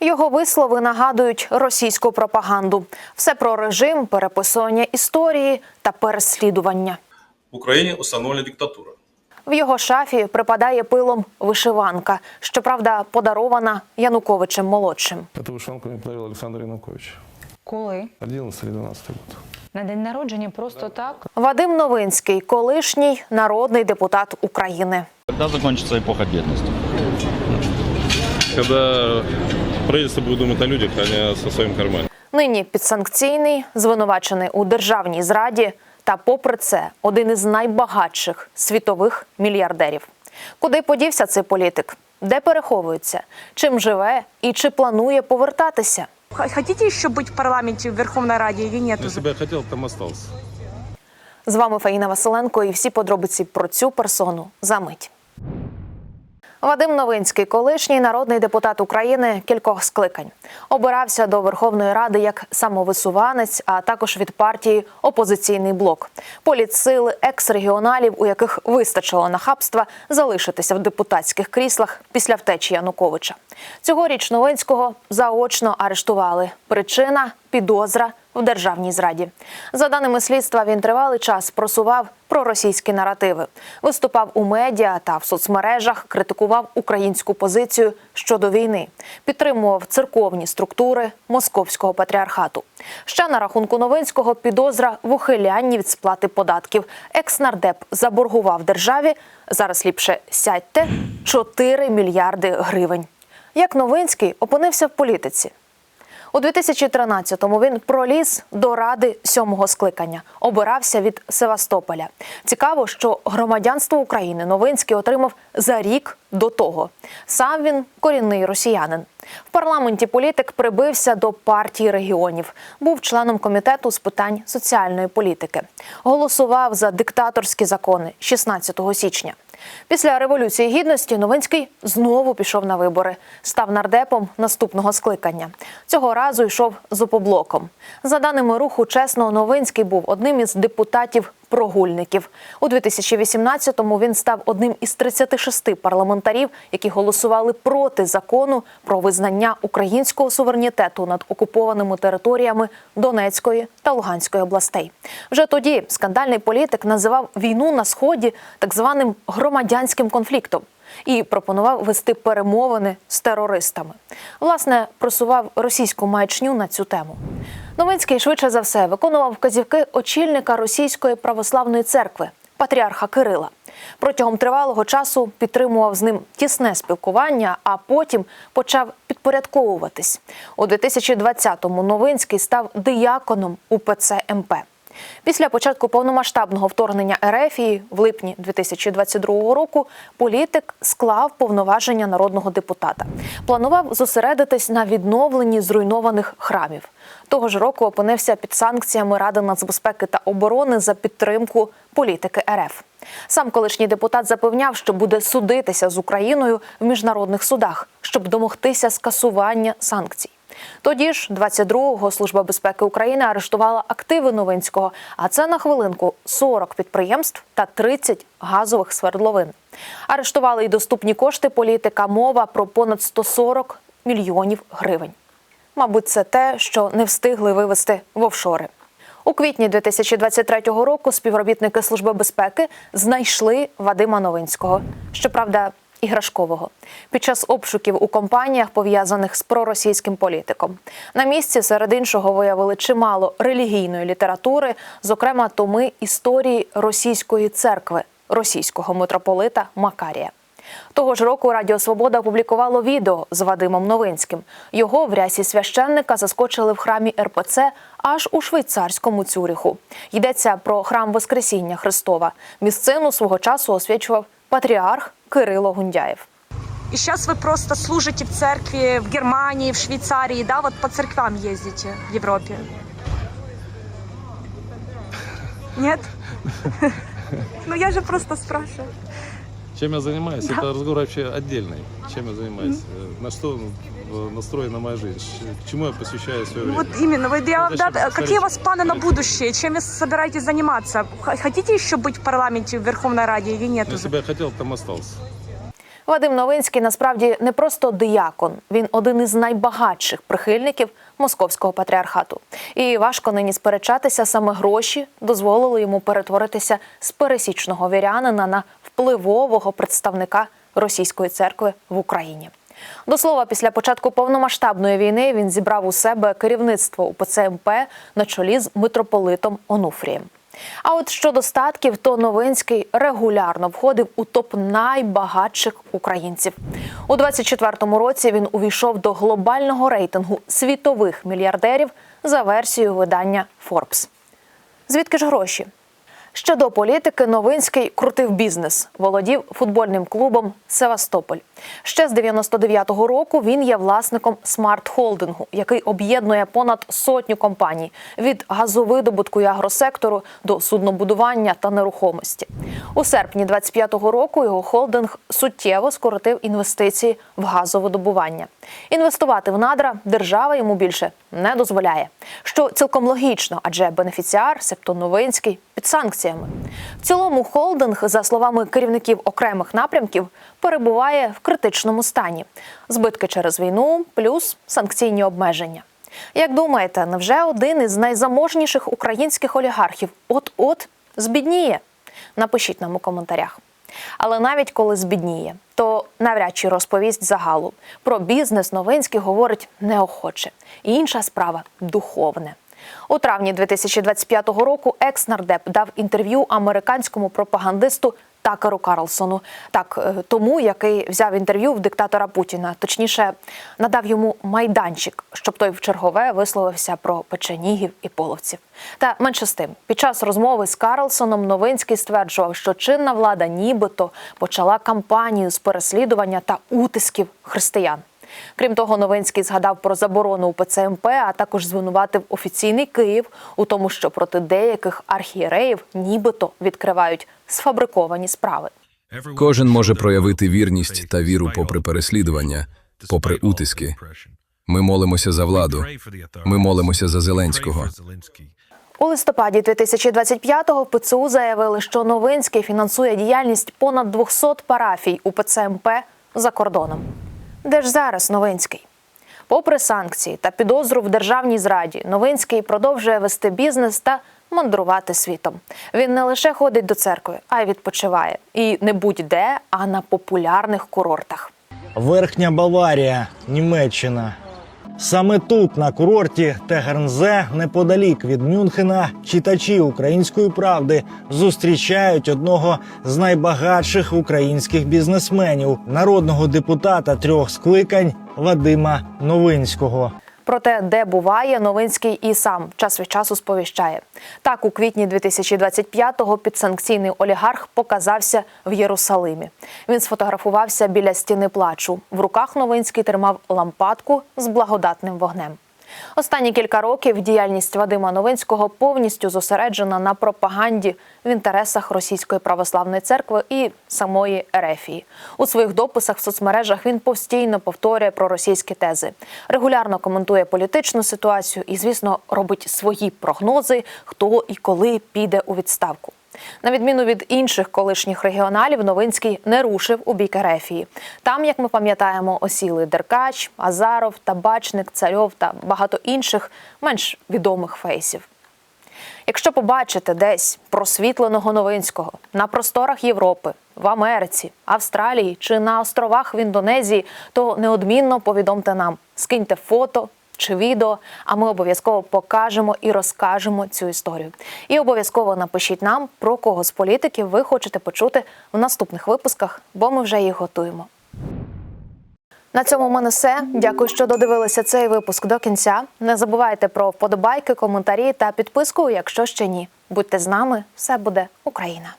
Його вислови нагадують російську пропаганду. Все про режим, переписування історії та переслідування. В Украине установлена диктатура. В його шафі припадає пилом вишиванка, щоправда, подарована Януковичем молодшим. Эту вышиванку мне подарил Александр Янукович. Коли? 11 или 12 год. На день народження просто так? Вадим Новинський, колишній народний депутат України. Когда закончится эпоха бедности? Когда правительство будет думать о людях, а не о своем кармане. Нині підсанкційний, звинувачений у державній зраді, та, попри це, один із найбагатших світових мільярдерів. Куди подівся цей політик? Де переховується? Чим живе і чи планує повертатися? Хотите еще быть в парламенте, в Верховной Раде или нет? Если бы я хотел, там остался. З вами Фаїна Василенко і всі подробиці про цю персону за мить. Вадим Новинський, колишній народний депутат України кількох скликань, обирався до Верховної Ради як самовисуванець, а також від партії Опозиційний блок, політсили екс-регіоналів, у яких вистачило нахабства залишитися в депутатських кріслах після втечі Януковича. Цьогоріч Новинського заочно арештували. Причина підозра в державній зраді. За даними слідства, він тривалий час просував проросійські наративи, виступав у медіа та в соцмережах, критикував українську позицію щодо війни, підтримував церковні структури московського патріархату. Ще на рахунку Новинського підозра в ухилянні від сплати податків. Екс-нардеп заборгував державі. Зараз ліпше сядьте 4 мільярди гривень. Як Новинський опинився в політиці? У 2013-му він проліз до ради сьомого скликання, обирався від Севастополя. Цікаво, що громадянство України Новинський отримав за рік до того. Сам він корінний росіянин. В парламенті політик прибився до партії регіонів, був членом комітету з питань соціальної політики. Голосував за диктаторські закони 16 січня. Після революції гідності Новинський знову пішов на вибори, став нардепом наступного скликання. Цього разу йшов з опоблоком. За даними руху, чесно, Новинський був одним із депутатів прогульників. У 2018-му він став одним із 36 парламентарів, які голосували проти закону про визнання українського суверенітету над окупованими територіями Донецької та Луганської областей. Вже тоді скандальний політик називав війну на сході так званим громадянським конфліктом. І пропонував вести перемовини з терористами. Власне, просував російську маячню на цю тему. Новинський швидше за все виконував вказівки очільника Російської православної церкви патріарха Кирила. Протягом тривалого часу підтримував з ним тісне спілкування, а потім почав підпорядковуватись. У 2020-му Новинський став дияконом УПЦ МП. Після початку повномасштабного вторгнення Ерефії в липні 2022 року політик склав повноваження народного депутата. Планував зосередитись на відновленні зруйнованих храмів. Того ж року опинився під санкціями Ради нацбезпеки та оборони за підтримку політики РФ. Сам колишній депутат запевняв, що буде судитися з Україною в міжнародних судах, щоб домогтися скасування санкцій. Тоді ж, 22-го, Служба безпеки України арештувала активи Новинського, а це на хвилинку 40 підприємств та 30 газових свердловин. Арештували й доступні кошти політика. Мова про понад 140 мільйонів гривень. Мабуть, це те, що не встигли вивести в офшори. У квітні 2023 року співробітники Служби безпеки знайшли Вадима Новинського. Щоправда, іграшкового під час обшуків у компаніях, пов'язаних з проросійським політиком. На місці серед іншого виявили чимало релігійної літератури, зокрема томи історії російської церкви, російського митрополита Макарія. Того ж року Радіо Свобода опублікувало відео з Вадимом Новинським. Його в рясі священника заскочили в храмі РПЦ аж у швейцарському Цюріху. Йдеться про храм Воскресіння Христова. Місцину свого часу освячував патріарх Кирило Гундяєв. И сейчас вы просто служите в церкви в Германии, в Швейцарии, да, вот по церквам ездите в Европе? Нет? Ну я же просто спрашиваю. Чем я занимаюсь? Это разговор вообще отдельный. Чем я занимаюсь? Э, На что э, настроена моя жизнь? Ч- К чему я посвящаю свое Ну, время? Вот именно. Вот я вам, да, Зачем? какие у вас Скажите. планы на будущее? Чем вы собираетесь заниматься? Х- Хотите еще быть в парламенте, в Верховной Раде или нет? Если уже? бы я хотел, там остался. Вадим Новинський насправді не просто диякон, він один із найбагатших прихильників московського патріархату. І важко нині сперечатися, саме гроші дозволили йому перетворитися з пересічного вірянина на впливового представника російської церкви в Україні. До слова, після початку повномасштабної війни він зібрав у себе керівництво УПЦ МП на чолі з митрополитом Онуфрієм. А от щодо статків, то Новинський регулярно входив у топ найбагатших українців. У 24-му році він увійшов до глобального рейтингу світових мільярдерів за версією видання Forbes. Звідки ж гроші? Ще до політики Новинський крутив бізнес, володів футбольним клубом Севастополь. Ще з 99-го року він є власником смарт-холдингу, який об'єднує понад сотню компаній від газовидобутку і агросектору до суднобудування та нерухомості. У серпні 25-го року його холдинг суттєво скоротив інвестиції в газовидобування. Інвестувати в надра держава йому більше не дозволяє, що цілком логічно, адже бенефіціар, себто Новинський, під санкціями. В цілому холдинг, за словами керівників окремих напрямків, перебуває в критичному стані: збитки через війну, плюс санкційні обмеження. Як думаєте, невже один із найзаможніших українських олігархів от-от збідніє? Напишіть нам у коментарях. Але навіть коли збідніє, то навряд чи розповість загалу. Про бізнес Новинський говорить неохоче. Інша справа духовне. У травні 2025 року екс-нардеп дав інтерв'ю американському пропагандисту Такеру Карлсону, так е, тому, який взяв інтерв'ю в диктатора Путіна, точніше, надав йому майданчик, щоб той в чергове висловився про печенігів і половців. Та менше з тим, під час розмови з Карлсоном Новинський стверджував, що чинна влада нібито почала кампанію з переслідування та утисків християн. Крім того, Новинський згадав про заборону УПЦ МП, а також звинуватив офіційний Київ у тому, що проти деяких архієреїв нібито відкривають сфабриковані справи. Кожен може проявити вірність та віру попри переслідування, попри утиски. Ми молимося за владу. Ми молимося за Зеленського. У листопаді 2025-го ПЦУ заявили, що Новинський фінансує діяльність понад 200 парафій УПЦ МП за кордоном. Де ж зараз Новинський? Попри санкції та підозру в державній зраді, Новинський продовжує вести бізнес та мандрувати світом. Він не лише ходить до церкви, а й відпочиває. І не будь-де, а на популярних курортах. Верхня Баварія, Німеччина. Саме тут, на курорті Тегернзе, неподалік від Мюнхена, читачі української правди зустрічають одного з найбагатших українських бізнесменів, народного депутата трьох скликань Вадима Новинського. Проте, де буває, Новинський і сам час від часу сповіщає. Так, у квітні 2025-го підсанкційний олігарх показався в Єрусалимі. Він сфотографувався біля стіни плачу. В руках Новинський тримав лампадку з благодатним вогнем. Останні кілька років діяльність Вадима Новинського повністю зосереджена на пропаганді в інтересах Російської православної церкви і самої Ерефії. У своїх дописах в соцмережах він постійно повторює про російські тези, регулярно коментує політичну ситуацію і, звісно, робить свої прогнози, хто і коли піде у відставку. На відміну від інших колишніх регіоналів, Новинський не рушив у бік Ерефії. Там, як ми пам'ятаємо, осіли Деркач, Азаров, Табачник, Царьов та багато інших менш відомих фейсів. Якщо побачите десь просвітленого Новинського на просторах Європи, в Америці, Австралії чи на островах в Індонезії, то неодмінно повідомте нам, скиньте фото чи відео, а ми обов'язково покажемо і розкажемо цю історію. І обов'язково напишіть нам, про кого з політиків ви хочете почути в наступних випусках, бо ми вже їх готуємо. На цьому в мене все. Дякую, що додивилися цей випуск до кінця. Не забувайте про вподобайки, коментарі та підписку, якщо ще ні. Будьте з нами, все буде Україна.